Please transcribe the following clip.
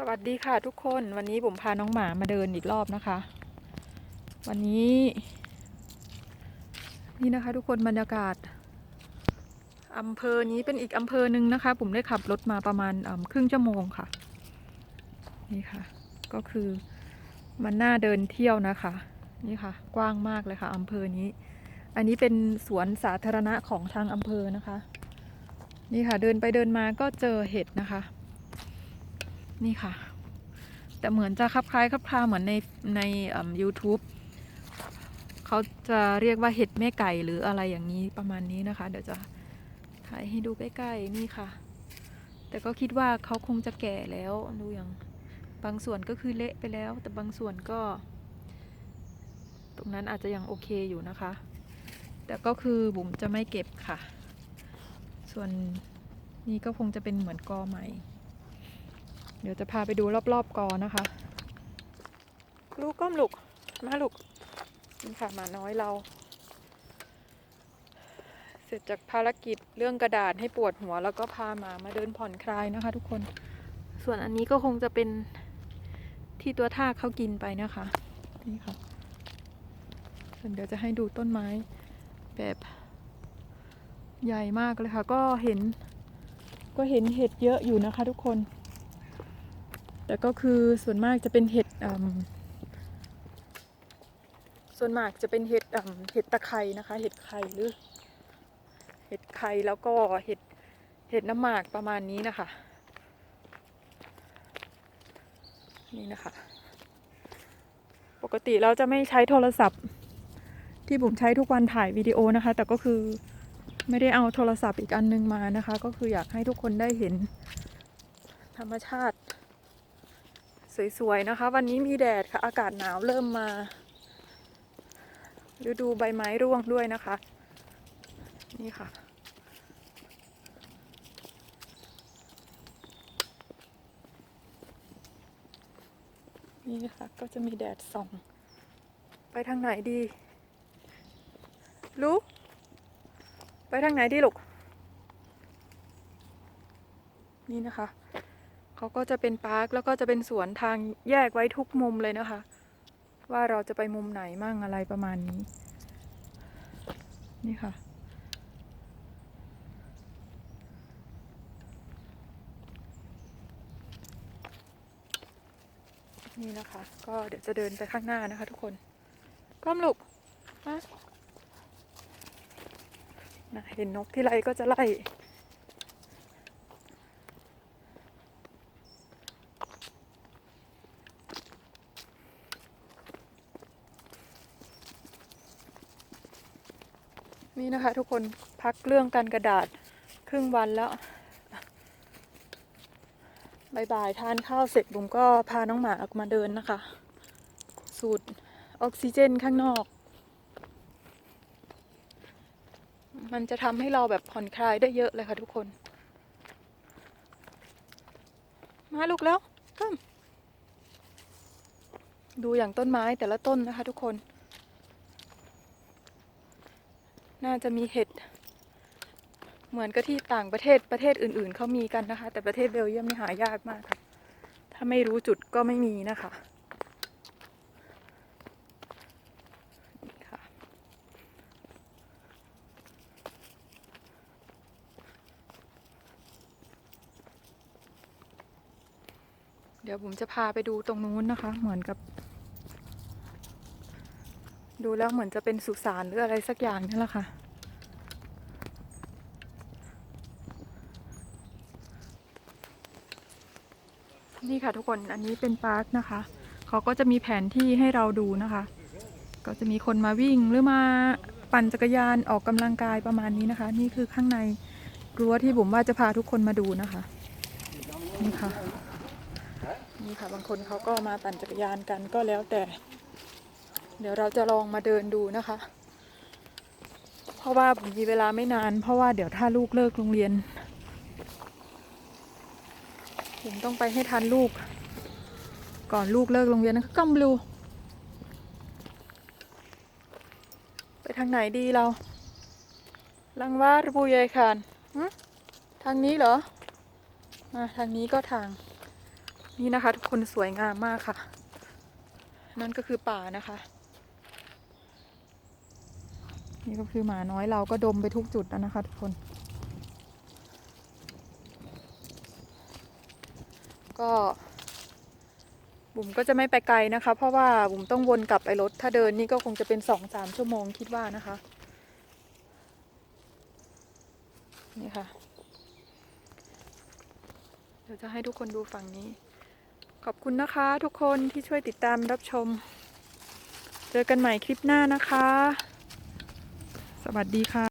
สวัสดีค่ะทุกคนวันนี้ผมพาน้องหมามาเดินอีกรอบนะคะ วันนี้ นี่นะคะ ทุกคนบรรยากาศอำเภอนี้เป็นอีกอำเภอหนึ่งนะคะ ผมได้ขับรถมาประมาณครึ่งชั่วโมงค่ะ นี่ค่ะ ก็คือมันน่าเดินเที่ยวนะคะ นี่ค่ะ กว้างมากเลยค่ะอำเภอนี้ อันนี้เป็นสวนสาธารณะของทางอำเภอนะคะ นี่ค่ะ เดินไปเดินมาก็เจอเห็ดนะคะ นี่ค่ะ แต่เหมือนจะคลับคล้ายคลับคลาเหมือนในในอ่า YouTube เขาจะเรียกว่าเห็ดแม่ไก่หรืออะไรอย่างนี้ประมาณนี้นะคะ เดี๋ยวจะถ่ายให้ดูใกล้ๆนี่ค่ะ แต่ก็คิดว่าเขาคงจะแก่แล้วดูอย่างบางส่วนก็คือเละไปแล้ว แต่บางส่วนก็ ตรงนั้นอาจจะยังโอเคอยู่นะคะ แต่ก็คือบุ๋มจะไม่เก็บค่ะ ส่วนนี้ก็คงจะเป็นเหมือนกอใหม่ เดี๋ยวจะพาไปดูรอบๆกอนะคะ ลูกก้มลูก มาลูกนี่ค่ะหมาน้อยเรา เสร็จจากภารกิจเรื่องกระดาษให้ปวดหัว แล้วก็พาหมามาเดินผ่อนคลายนะคะ ทุกคน ส่วนอันนี้ก็คงจะเป็นที่ตัวทากเขากินไปนะคะ นี่ค่ะเดี๋ยวจะให้ดูต้นไม้แบบใหญ่มากเลยค่ะ ก็เห็น ก็เห็นเห็ดเยอะอยู่นะคะ ทุกคน แต่ก็คือส่วนมากจะเป็นเห็ดส่วนมากจะเป็นเห็ดเห็ดตะไคร่นะคะ เห็ดไข่หรือ เห็ดไข่แล้วก็เห็ดเห็ดน้ำหมากประมาณนี้นะคะ นี่นะคะ ปกติเราจะไม่ใช้โทรศัพท์ ที่ผมใช้ทุกวันถ่ายวิดีโอนะคะ แต่ก็คือไม่ได้เอาโทรศัพท์อีกอันนึงมานะคะ ก็คืออยากให้ทุกคนได้เห็นธรรมชาติ สวยๆนะคะ วันนี้มีแดดค่ะ อากาศหนาวเริ่มมาฤดูใบไม้ร่วงด้วยนะคะ นี่ค่ะ นี่ค่ะก็จะมีแดดส่อง ไปทางไหนดีลูกไปทางไหนดีลูกนี่นะคะ เขาก็จะเป็นปาร์คแล้วก็จะเป็นสวนทางแยกไว้ทุกมุมเลยนะคะ ว่าเราจะไปมุมไหนมั่งอะไรประมาณนี้ นี่ค่ะ นี่นะคะ ก็เดี๋ยวจะเดินไปข้างหน้านะคะทุกคนก้มลูกมานะเห็นนกที่ไรก็จะไล่ นี่นะคะ ทุกคนพักเรื่องการกระดาษครึ่งวันแล้วบ่ายๆทานข้าวเสร็จบุ๋มก็พาน้องหมาออกมาเดินนะคะ สูดออกซิเจนข้างนอก มันจะทำให้เราแบบผ่อนคลายได้เยอะเลยค่ะทุกคน มาลูกแล้วก้มดูอย่างต้นไม้แต่ละต้นนะคะทุกคน น่าจะมีเห็ด เหมือนกับที่ต่างประเทศประเทศอื่น ๆเขามีกันนะคะ แต่ประเทศเบลเยียมนี่หายากมากค่ะ ถ้าไม่รู้จุดก็ไม่มีนะคะนี่ค่ะเดี๋ยวผมจะพาไปดูตรงนู้นนะคะ เหมือนกับ ดูแล้วเหมือนจะเป็นสุสานหรืออะไรสักอย่างนี่แหละค่ะ นี่ค่ะทุกคนอันนี้เป็นปาร์คนะคะ เขาก็จะมีแผนที่ให้เราดูนะคะ ก็จะมีคนมาวิ่งหรือมาปั่นจักรยานออกกำลังกายประมาณนี้นะคะ นี่คือข้างในรั้วที่ผมว่าจะพาทุกคนมาดูนะคะนี่ค่ะนี่ค่ะบางคนเขาก็มาปั่นจักรยานกันก็แล้วแต่ เดี๋ยวเราจะลองมาเดินดูนะคะ เพราะว่าผมมีเวลาไม่นาน เพราะว่าเดี๋ยวถ้าลูกเลิกโรงเรียน ผมต้องไปให้ทันลูก ก่อนลูกเลิกโรงเรียนนะคะกัมบลูไปทางไหนดีเรา ลังวาดบูยายคานหึทางนี้เหรอมาทางนี้ก็ทาง นี่นะคะ ทุกคนสวยงามมากค่ะ นั่นก็คือป่านะคะ นี่ก็คือหมาน้อยเราก็ดมไปทุกจุดแล้วนะคะทุกคน ก็บุ๋มก็จะไม่ไปไกลนะคะ เพราะว่าบุ๋มต้องวนกลับไปรถ ถ้าเดินนี่ก็คงจะเป็นสองสามชั่วโมงคิดว่านะคะ นี่ค่ะ เดี๋ยวจะให้ทุกคนดูฝั่งนี้ ขอบคุณนะคะทุกคนที่ช่วยติดตามรับชม เจอกันใหม่คลิปหน้านะคะ สวัสดีค่ะ